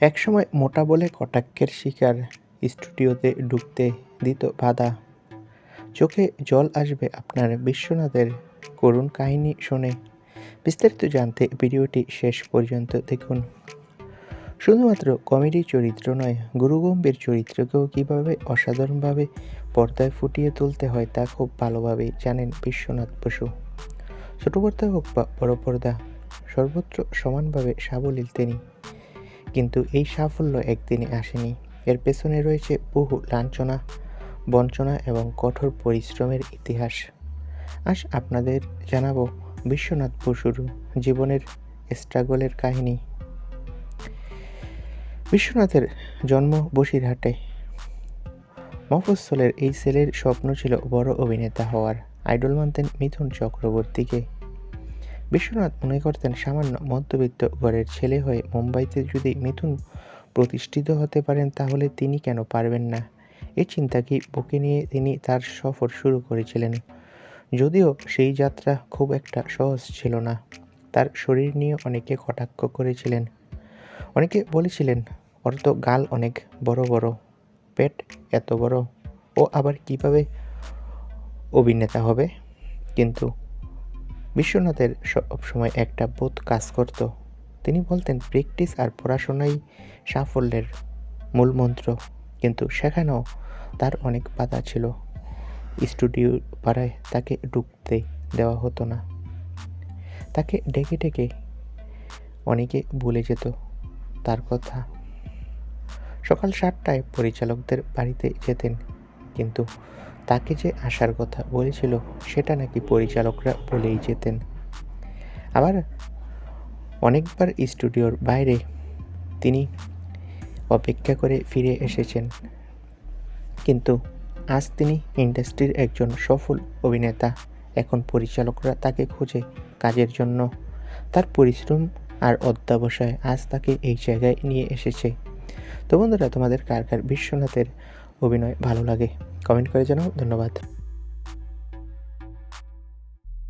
একসময় মোটা বলে কটাক্ষের শিকার স্টুডিওতে ঢুকতে দিত বাধা। চোখে জল আসবে আপনার বিশ্বনাথের করুণ কাহিনী শুনে। বিস্তারিত জানতে ভিডিওটি শেষ পর্যন্ত দেখুন। শুধুমাত্র কমেডি চরিত্র নয়, গুরুগম্ভীর চরিত্রকেও কীভাবে অসাধারণভাবে পর্দায় ফুটিয়ে তুলতে হয় তা খুব ভালোভাবেই জানেন বিশ্বনাথ বসু। ছোট পর্দা হোক বা বড় পর্দা সর্বত্র সমানভাবে সাবলীল তিনি। কিন্তু এই সাফল্য একদিনে আসেনি। এর পেছনে রয়েছে বহু লাঞ্ছনা, বঞ্চনা এবং কঠোর পরিশ্রমের ইতিহাস। আজ আপনাদের জানাব বিশ্বনাথ বসুর জীবনের স্ট্রাগলের কাহিনী। বিশ্বনাথের জন্ম বসিরহাটে। মফস্বলের এই ছেলের স্বপ্ন ছিল বড় অভিনেতা হওয়ার। আইডল মানতেন মিথুন চক্রবর্তীকে। বিশ্বনাথ মনে করতেন সামান্য মধ্যবিত্ত ঘরের ছেলে হয়ে মুম্বাইতে যদি মিথুন প্রতিষ্ঠিত হতে পারেন, তাহলে তিনি কেন পারবেন না? এই চিন্তাকে বুকে নিয়ে তিনি তার সফর শুরু করেছিলেন? যদিও সেই যাত্রা খুব একটা সহজ ছিল না। তার শরীর নিয়ে অনেকে কটাক্ষ করেছিলেন। অনেকে বলেছিলেন, ওর তো গাল অনেক বড় বড়, পেট এত বড়, ও আবার কীভাবে অভিনেতা হবে? কিন্তু বিশ্বনাথের সবসময় একটা বোধ কাজ করত। তিনি বলতেন, প্র্যাকটিস আর পড়াশোনাই সাফল্যের মূল মন্ত্র। কিন্তু সেখানেও তার অনেক বাধা ছিল। স্টুডিও পাড়ায় তাকে ঢুকতে দেওয়া হতো না। তাকে ডেকে ডেকে অনেকে ভুলে যেত তার কথা। সকাল সাতটায় পরিচালকদের বাড়িতে যেতেন, কিন্তু তাকে যে আসার কথা বলেছিল, সেটা নাকি পরিচালকরা বলেই যেতেন। আবার অনেকবার স্টুডিওর বাইরে তিনি অপেক্ষা করে ফিরে এসেছেন। কিন্তু আজ তিনি ইন্ডাস্ট্রির একজন সফল অভিনেতা। এখন পরিচালকরা তাকে খোঁজে কাজের জন্য। তার পরিশ্রম আর অধ্যাবসায় আজ তাকে এই জায়গায় নিয়ে এসেছে। তো বন্ধুরা, তোমাদের কার কার বিশ্বনাথের অভিনয় ভালো লাগে। কমেন্ট করে জানাও। ধন্যবাদ।